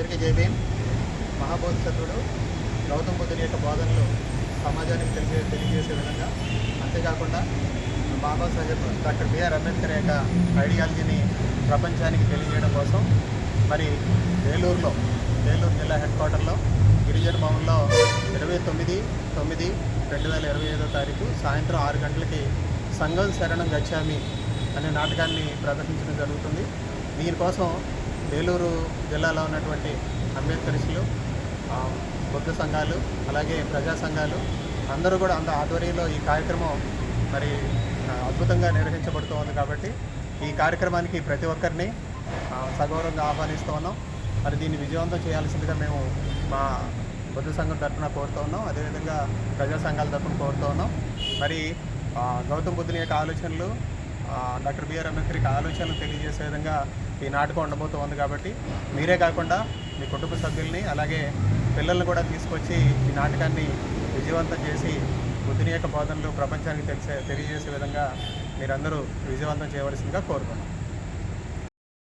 అందరికీ జయభీం మహాబోధిసత్వుడు గౌతమ బుద్ధుని యొక్క బోధనలు సమాజానికి తెలియ తెలియజేసే విధంగా. అంతేకాకుండా బాబాసాహెబ్ డాక్టర్ బిఆర్ అంబేద్కర్ యొక్క ఐడియాలజీని ప్రపంచానికి తెలియజేయడం కోసం మరి వేలూరులో వేలూరు జిల్లా హెడ్ క్వార్టర్లో గిరిజన భవన్లో ఇరవై తొమ్మిది తొమ్మిది రెండు వేల ఇరవై ఐదో తారీఖు సాయంత్రం ఆరు గంటలకి సంఘం శరణం గచ్చామి అనే నాటకాన్ని ప్రదర్శించడం జరుగుతుంది. దీనికోసం ఏలూరు జిల్లాలో ఉన్నటువంటి అంబేద్కరిస్టులు బుద్ధ సంఘాలు అలాగే ప్రజా సంఘాలు అందరూ కూడా అంత ఆధ్వర్యంలో ఈ కార్యక్రమం మరి అద్భుతంగా నిర్వహించబడుతూ ఉంది కాబట్టి ఈ కార్యక్రమానికి ప్రతి ఒక్కరిని సగౌరవంగా ఆహ్వానిస్తూ ఉన్నాం. మరి దీన్ని విజయవంతం చేయాల్సిందిగా మేము మా బుద్ధ సంఘం తరఫున కోరుతూ ఉన్నాం. అదేవిధంగా ప్రజా సంఘాల తరఫున కోరుతూ ఉన్నాం. మరి గౌతమ గౌతమ్ బుద్ధుని యొక్క ఆలోచనలు డాక్టర్ బిఆర్ అంబేద్కర్కి ఆలోచనలు తెలియజేసే విధంగా ఈ నాటకం ఉండబోతోంది కాబట్టి మీరే కాకుండా మీ కుటుంబ సభ్యుల్ని అలాగే పిల్లల్ని కూడా తీసుకొచ్చి ఈ నాటకాన్ని విజయవంతం చేసి బుద్ధుని యొక్క బోధనలు ప్రపంచానికి తెలిసే తెలియజేసే విధంగా మీరందరూ విజయవంతం చేయవలసిందిగా కోరుతున్నాం